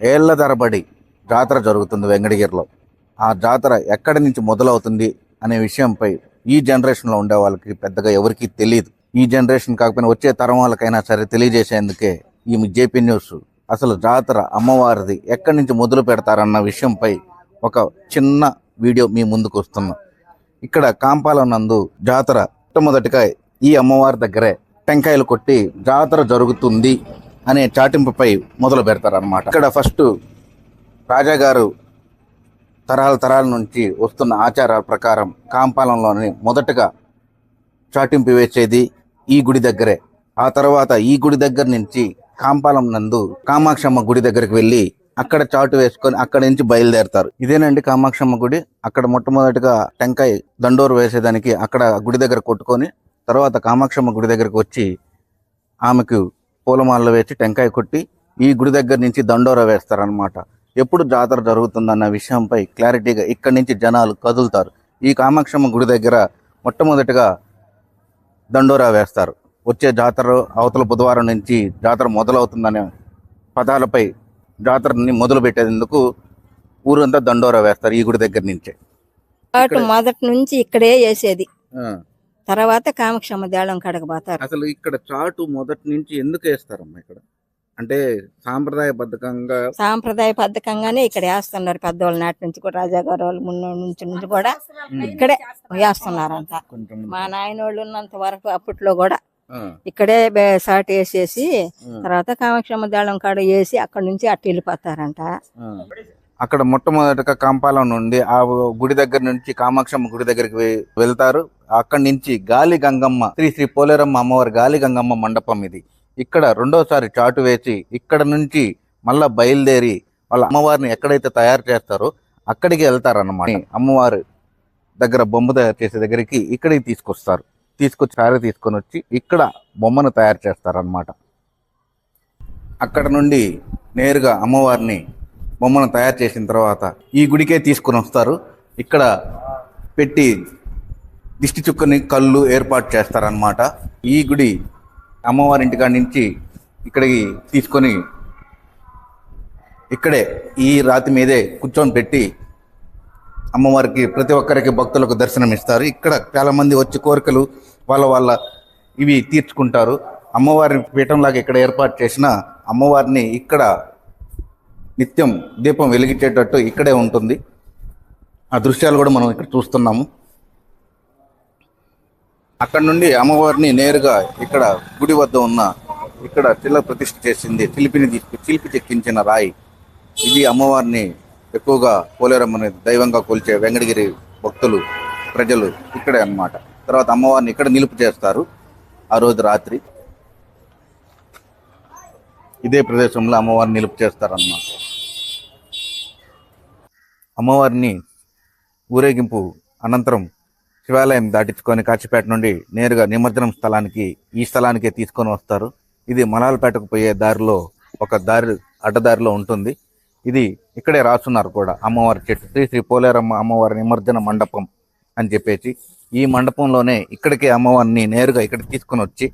ఏళ్ళ తరబడి జాతర జరుగుతుంది వెంకటగిరిలో. ఆ జాతర ఎక్కడి నుంచి మొదలవుతుంది అనే విషయంపై ఈ జనరేషన్లో ఉండే వాళ్ళకి పెద్దగా ఎవరికీ తెలియదు ఈ జనరేషన్ కాకపోయినా వచ్చే తరం వాళ్ళకైనా సరే తెలియజేసేందుకే ఈ జేపీ న్యూస్ అసలు జాతర అమ్మవారిది ఎక్కడి నుంచి మొదలు పెడతారన్న విషయంపై ఒక చిన్న వీడియో మీ ముందుకు వస్తున్నా. ఇక్కడ కాంపాల నందు జాతర మొట్టమొదటిగా ఈ అమ్మవారి దగ్గరే టెంకాయలు కొట్టి జాతర జరుగుతుంది అనే చాటింపుపై మొదలు పెడతారనమాట ఇక్కడ ఫస్ట్ రాజాగారు తరాల తరాల నుంచి వస్తున్న ఆచారాల ప్రకారం కాంపాలంలోని మొదటగా చాటింపు వేసేది ఈ గుడి దగ్గరే. ఆ తర్వాత ఈ గుడి దగ్గర నుంచి కాంపాలం నందు కామాక్షమ్మ గుడి దగ్గరికి వెళ్ళి అక్కడ చాటు వేసుకొని అక్కడ నుంచి బయలుదేరతారు. ఇదేనండి కామాక్షమ్మ గుడి. అక్కడ మొట్టమొదటిగా టెంకాయ దండోరు వేసేదానికి అక్కడ గుడి దగ్గర కొట్టుకొని తర్వాత కామాక్షమ్మ గుడి దగ్గరకు వచ్చి ఆమెకు పూలమాలలు వేసి టెంకాయ కొట్టి ఈ గుడి దగ్గర నుంచి దండోరా వేస్తారనమాట ఎప్పుడు జాతర జరుగుతుందన్న విషయంపై క్లారిటీగా ఇక్కడి నుంచి జనాలు కదులుతారు. ఈ కామాక్షమ్మ గుడి దగ్గర మొట్టమొదటిగా దండోరా వేస్తారు. వచ్చే జాతర అవతల బుధవారం నుంచి జాతర మొదలవుతుందనే పదాలపై జాతరని మొదలు పెట్టేందుకు ఊరంతా దండోరా వేస్తారు ఈ గుడి దగ్గర నుంచే. మొదటి నుంచి ఇక్కడే వేసేది. తర్వాత కామక్షమ్మ దేళం కాడకు పోతారు. అసలు ఇక్కడ చాటు మొదటి నుంచి ఎందుకు వేస్తారమ్మా ఇక్కడ? అంటే సాంప్రదాయబద్ధకంగా సాంప్రదాయ పద్ధకంగానే ఇక్కడ వేస్తున్నారు పెద్దవాళ్ళ నాటి నుంచి కూడా రాజాగారు వాళ్ళ ముందు నుంచి నుంచి కూడా ఇక్కడే వేస్తున్నారంట. మా నాయన వాళ్ళు ఉన్నంత వరకు అప్పట్లో కూడా ఇక్కడే సాటి వేసేసి తర్వాత కామక్షమ్మ దేళం కాడ వేసి అక్కడ నుంచి అట్టు వెళ్ళిపోతారంట. అక్కడ మొట్టమొదటిగా కాంపాలం నుండి ఆ గుడి దగ్గర నుంచి కామాక్షమ్మ గుడి దగ్గరికి వెళ్తారు. అక్కడి నుంచి గాలి గంగమ్మ శ్రీ శ్రీ పోలేరమ్మ అమ్మవారి గాలి గంగమ్మ మండపం ఇది. ఇక్కడ రెండోసారి చాటు వేసి ఇక్కడ నుంచి మళ్ళా బయలుదేరి వాళ్ళ అమ్మవారిని ఎక్కడైతే తయారు చేస్తారో అక్కడికి వెళ్తారన్నమాట. అమ్మవారి దగ్గర బొమ్మ తయారు చేసే దగ్గరికి ఇక్కడికి తీసుకొస్తారు. తీసుకొచ్చి సారి తీసుకొని వచ్చి ఇక్కడ బొమ్మను తయారు చేస్తారన్నమాట. అక్కడ నుండి నేరుగా అమ్మవారిని బొమ్మను తయారు చేసిన తర్వాత ఈ గుడికే తీసుకొని వస్తారు. ఇక్కడ పెట్టి దిష్టి చుక్కని కళ్ళు ఏర్పాటు చేస్తారనమాట ఈ గుడి అమ్మవారి ఇంటికాడ నుంచి ఇక్కడికి తీసుకొని ఇక్కడే ఈ రాతి మీదే కూర్చొని పెట్టి అమ్మవారికి ప్రతి ఒక్కరికి భక్తులకు దర్శనం ఇస్తారు. ఇక్కడ చాలామంది వచ్చి కోరికలు వాళ్ళ వాళ్ళ ఇవి తీర్చుకుంటారు. అమ్మవారి పీఠంలాగా ఇక్కడ ఏర్పాటు చేసిన అమ్మవారిని ఇక్కడ నిత్యం దీపం వెలిగించేటట్టు ఇక్కడే ఉంటుంది. ఆ దృశ్యాలు కూడా మనం ఇక్కడ చూస్తున్నాము. అక్కడ నుండి అమ్మవారిని నేరుగా ఇక్కడ గుడి వద్ద ఉన్న ఇక్కడ చిల్ల ప్రతిష్ఠ చేసింది చిలిపిని తీసుకు చిలిపి చెక్కించిన రాయి. ఇది అమ్మవారిని ఎక్కువగా పోలేరమ్మని దైవంగా కొలిచే వెంకటగిరి భక్తులు ప్రజలు ఇక్కడే అన్నమాట. తర్వాత అమ్మవారిని ఇక్కడ నిలుపు చేస్తారు ఆ రోజు రాత్రి. ఇదే ప్రదేశంలో అమ్మవారిని నిలుపు చేస్తారన్నమాట. అమ్మవారిని ఊరేగింపు అనంతరం శివాలయం దాటించుకొని కాచిపేట నుండి నేరుగా నిమజ్జనం స్థలానికి ఈ స్థలానికే తీసుకొని వస్తారు. ఇది మలాలపేటకు పోయే దారిలో ఒక దారి అడ్డదారిలో ఉంటుంది. ఇది ఇక్కడే రాస్తున్నారు కూడా అమ్మవారి చెట్టు. శ్రీ శ్రీ పోలేరమ్మ అమ్మవారి నిమజ్జన మండపం అని చెప్పేసి ఈ మండపంలోనే ఇక్కడికే అమ్మవారిని నేరుగా ఇక్కడ తీసుకొని వచ్చి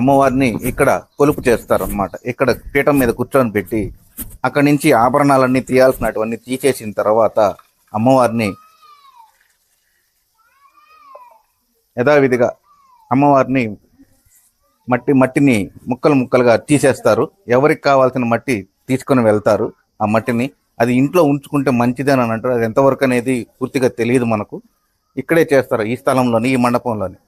అమ్మవారిని ఇక్కడ కొలుపు చేస్తారు అన్నమాట ఇక్కడ పీఠం మీద కూర్చొని పెట్టి అక్కడి నుంచి ఆభరణాలన్నీ తీయాల్సినటువంటి తీసేసిన తర్వాత అమ్మవారిని యథావిధిగా అమ్మవారిని మట్టి మట్టిని ముక్కలు ముక్కలుగా తీసేస్తారు. ఎవరికి కావాల్సిన మట్టి తీసుకొని వెళ్తారు. ఆ మట్టిని అది ఇంట్లో ఉంచుకుంటే మంచిదని అని అంటారు. అది ఎంతవరకు అనేది పూర్తిగా తెలియదు మనకు. ఇక్కడే చేస్తారు ఈ స్థలంలోని ఈ మండపంలోని.